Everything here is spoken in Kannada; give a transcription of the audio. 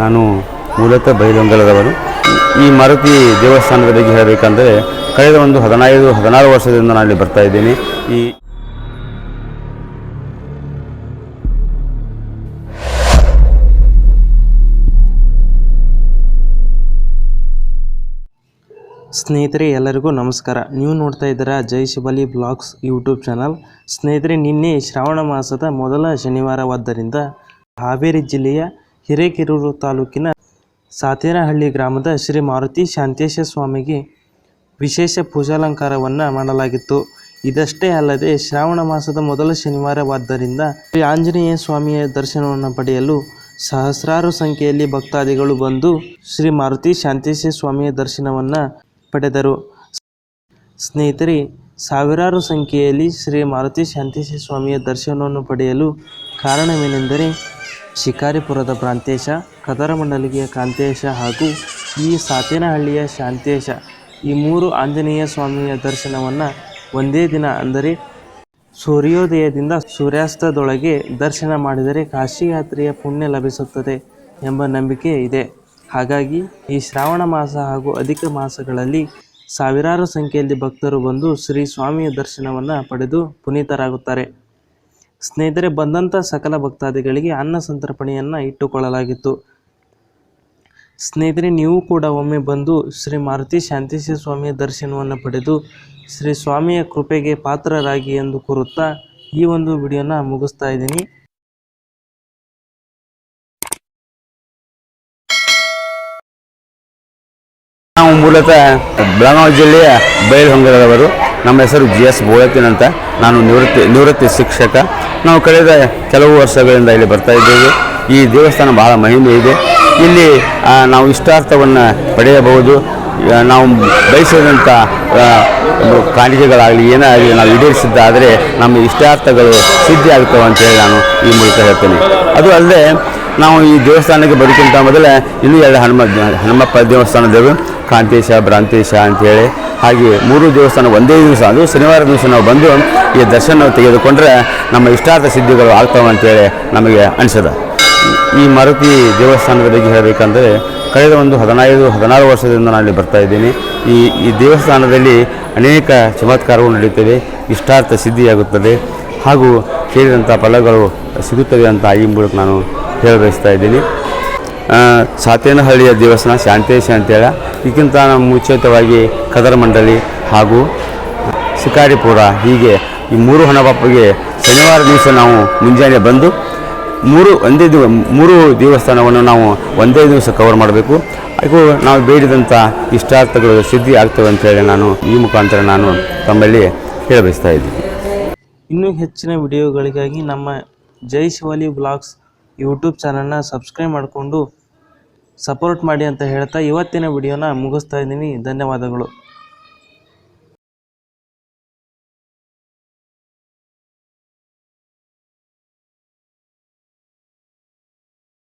ನಾನು ಮೂಲತಃ ಬೈಲೊಂಗಲದವನು ಈ ಮಾರುತಿ ದೇವಸ್ಥಾನದ ಬಗ್ಗೆ ಹೇಳಬೇಕಂದ್ರೆ, ಕಳೆದ ಒಂದು ಹದಿನೈದು, ಹದಿನಾರು ವರ್ಷದಿಂದ ನಾನು ಇಲ್ಲಿ ಬರ್ತಾ ಇದ್ದೀನಿ. ಈ ಸ್ನೇಹಿತರೆ, ಎಲ್ಲರಿಗೂ ನಮಸ್ಕಾರ. ನೀವು ನೋಡ್ತಾ ಇದ್ದೀರಾ Jai Shivali blogs YouTube channel. ಸ್ನೇಹಿತರೆ, ನಿನ್ನೆ ಶ್ರಾವಣ ಮಾಸದ ಮೊದಲ ಶನಿವಾರವಾದ್ದರಿಂದ ಹಾವೇರಿ ಜಿಲ್ಲೆಯ ಹಿರೇಕೆರೂರು ತಾಲೂಕಿನ ಸಾತೇನಹಳ್ಳಿ ಗ್ರಾಮದ ಶ್ರೀ ಮಾರುತಿ ಶಾಂತೇಶ ಸ್ವಾಮಿಗೆ ವಿಶೇಷ ಪೂಜಾಲಂಕಾರವನ್ನು ಮಾಡಲಾಗಿತ್ತು. ಇದಷ್ಟೇ ಅಲ್ಲದೆ ಶ್ರಾವಣ ಮಾಸದ ಮೊದಲ ಶನಿವಾರವಾದ್ದರಿಂದ ಶ್ರೀ ಆಂಜನೇಯ ಸ್ವಾಮಿಯ ದರ್ಶನವನ್ನು ಪಡೆಯಲು ಸಹಸ್ರಾರು ಸಂಖ್ಯೆಯಲ್ಲಿ ಭಕ್ತಾದಿಗಳು ಬಂದು ಶ್ರೀ ಮಾರುತಿ ಶಾಂತೇಶ ಸ್ವಾಮಿಯ ದರ್ಶನವನ್ನು ಪಡೆದರು. ಸ್ನೇಹಿತರೆ, ಸಾವಿರಾರು ಸಂಖ್ಯೆಯಲ್ಲಿ ಶ್ರೀ ಮಾರುತಿ ಶಾಂತೇಶ ಸ್ವಾಮಿಯ ದರ್ಶನವನ್ನು ಪಡೆಯಲು ಕಾರಣವೇನೆಂದರೆ ಶಿಕಾರಿಪುರದ ಪ್ರಾಂತೇಶ ಕದರಮಂಡಲಿಗೆಯ ಕಾಂತೇಶ ಹಾಗೂ ಈ ಸಾತೇನಹಳ್ಳಿಯ ಶಾಂತೇಶ ಈ ಮೂರು ಆಂಜನೇಯ ಸ್ವಾಮಿಯ ದರ್ಶನವನ್ನು ಒಂದೇ ದಿನ ಅಂದರೆ ಸೂರ್ಯೋದಯದಿಂದ ಸೂರ್ಯಾಸ್ತದೊಳಗೆ ದರ್ಶನ ಮಾಡಿದರೆ ಕಾಶಿ ಯಾತ್ರೆಯ ಪುಣ್ಯ ಲಭಿಸುತ್ತದೆ ಎಂಬ ನಂಬಿಕೆ ಇದೆ. ಹಾಗಾಗಿ ಈ ಶ್ರಾವಣ ಮಾಸ ಹಾಗೂ ಅಧಿಕ ಮಾಸಗಳಲ್ಲಿ ಸಾವಿರಾರು ಸಂಖ್ಯೆಯಲ್ಲಿ ಭಕ್ತರು ಬಂದು ಶ್ರೀ ಸ್ವಾಮಿಯ ದರ್ಶನವನ್ನು ಪಡೆದು ಪುನೀತರಾಗುತ್ತಾರೆ. ಸ್ನೇಹಿತರೆ ಬಂದಂಥ ಸಕಲ ಭಕ್ತಾದಿಗಳಿಗೆ ಅನ್ನ ಸಂತರ್ಪಣೆಯನ್ನು ಇಟ್ಟುಕೊಳ್ಳಲಾಗಿತ್ತು. ಸ್ನೇಹಿತರೆ, ನೀವು ಕೂಡ ಒಮ್ಮೆ ಬಂದು ಶ್ರೀ ಮಾರುತಿ ಶಾಂತೇಶ್ವರ ಸ್ವಾಮಿಯ ದರ್ಶನವನ್ನು ಪಡೆದು ಶ್ರೀ ಸ್ವಾಮಿಯ ಕೃಪೆಗೆ ಪಾತ್ರರಾಗಿ ಎಂದು ಕೋರುತ್ತಾ ಈ ಒಂದು ವಿಡಿಯೋನ ಮುಗಿಸ್ತಾ ಇದ್ದೀನಿ. ನಾವು ಮೂಲತಃ ಬೆಳಗಾವಿ ಜಿಲ್ಲೆಯ ಬೈಲಹೊಂಗಲದವರು ನಮ್ಮ ಹೆಸರು ಜಿ ಎಸ್ ಬೋಳತಿನ್ ಅಂತ. ನಾನು ನಿವೃತ್ತಿ ನಿವೃತ್ತಿ ಶಿಕ್ಷಕ. ನಾವು ಕಳೆದ ಕೆಲವು ವರ್ಷಗಳಿಂದ ಇಲ್ಲಿ ಬರ್ತಾ ಇದ್ದೇವೆ. ಈ ದೇವಸ್ಥಾನ ಬಹಳ ಮಹಿಮೆ ಇದೆ. ಇಲ್ಲಿ ನಾವು ಇಷ್ಟಾರ್ಥವನ್ನು ಪಡೆಯಬಹುದು. ನಾವು ಬಯಸಿದಂಥ ಕಾಣಿಕೆಗಳಾಗಲಿ, ಏನೇ ಆಗಲಿ ನಾವು ಈಡೇರಿಸಿದ್ದಾದರೆ ನಮ್ಮ ಇಷ್ಟಾರ್ಥಗಳು ಸಿದ್ಧಿ ಆಗ್ತವೆ ಅಂತೇಳಿ ನಾನು ಈ ಮೂಲಕ ಹೇಳ್ತೇನೆ. ಅದು ಅಲ್ಲದೆ, ನಾವು ಈ ದೇವಸ್ಥಾನಕ್ಕೆ ಬರೋಕ್ಕಿಂತ ಮೊದಲೇ ಇನ್ನೂ ಎರಡು ಹನುಮ, ಹನುಮಪ್ಪ ದೇವಸ್ಥಾನದವರು ಕಾಂತೇಶ, ಭ್ರಾಂತೇಶ ಅಂತೇಳಿ ಹಾಗೆ ಮೂರು ದೇವಸ್ಥಾನ ಒಂದೇ ದಿವಸ, ಅದು ಶನಿವಾರ ದಿವಸ ನಾವು ಬಂದು ಈ ದರ್ಶನ ತೆಗೆದುಕೊಂಡ್ರೆ ನಮ್ಮ ಇಷ್ಟಾರ್ಥ ಸಿದ್ಧಿಗಳು ಆಗ್ತವೆ ಅಂತೇಳಿ ನಮಗೆ ಅನಿಸದ. ಈ ಮಾರುತಿ ದೇವಸ್ಥಾನದ ಬಗ್ಗೆ ಹೇಳಬೇಕಂದರೆ ಕಳೆದ ಒಂದು ಹದಿನೈದು, ಹದಿನಾರು ವರ್ಷದಿಂದ ನಾನು ಇಲ್ಲಿ ಬರ್ತಾ ಇದ್ದೀನಿ. ಈ ಈ ದೇವಸ್ಥಾನದಲ್ಲಿ ಅನೇಕ ಚಮತ್ಕಾರಗಳು ನಡೆಯುತ್ತವೆ ಇಷ್ಟಾರ್ಥ ಸಿದ್ಧಿಯಾಗುತ್ತದೆ. ಹಾಗೂ ಕೇಳಿದಂಥ ಫಲಗಳು ಸಿಗುತ್ತವೆ ಅಂತ ಈ ಮೂಲಕ ನಾನು ಹೇಳಬಯಸ್ತಾ ಇದ್ದೀನಿ. ಸಾತೇನಹಳ್ಳಿಯ ದೇವಸ್ಥಾನ, ಶಾಂತೇಶ ಅಂತೇಳಿ. ಈಗಿಂತ ನಾವು ಮುಂಚಿತವಾಗಿ ಕದರ ಮಂಡಳಿ ಹಾಗೂ ಶಿಕಾರಿಪುರ ಹೀಗೆ ಈ ಮೂರು ಹಣಬಪ್ಪಗೆ ಶನಿವಾರ ದಿವಸ ನಾವು ಮುಂಜಾನೆ ಬಂದು ಮೂರು, ಒಂದೇ ದಿವ, ಮೂರು ದೇವಸ್ಥಾನವನ್ನು ನಾವು ಒಂದೇ ದಿವಸ ಕವರ್ ಮಾಡಬೇಕು. ಹಾಗೂ ನಾವು ಬೇಡಿದಂಥ ಇಷ್ಟಾರ್ಥಗಳು ಸಿದ್ಧಿ ಆಗ್ತವೆ ಅಂತೇಳಿ ನಾನು ಈ ಮುಖಾಂತರ ನಾನು ತಮ್ಮಲ್ಲಿ ಹೇಳಬಯಸ್ತಾ ಇದ್ದೀನಿ. ಇನ್ನೂ ಹೆಚ್ಚಿನ ವಿಡಿಯೋಗಳಿಗಾಗಿ ನಮ್ಮ ಜೈ ಶಿವಾಲಿ ಬ್ಲಾಗ್ಸ್ ಯೂಟ್ಯೂಬ್ ಚಾನಲ್ನ ಸಬ್ಸ್ಕ್ರೈಬ್ ಮಾಡಿಕೊಂಡು ಸಪೋರ್ಟ್ ಮಾಡಿ ಅಂತ ಹೇಳ್ತಾ ಇವತ್ತಿನ ವಿಡಿಯೋನ ಮುಗಿಸ್ತಾ ಇದ್ದೀನಿ. ಧನ್ಯವಾದಗಳು.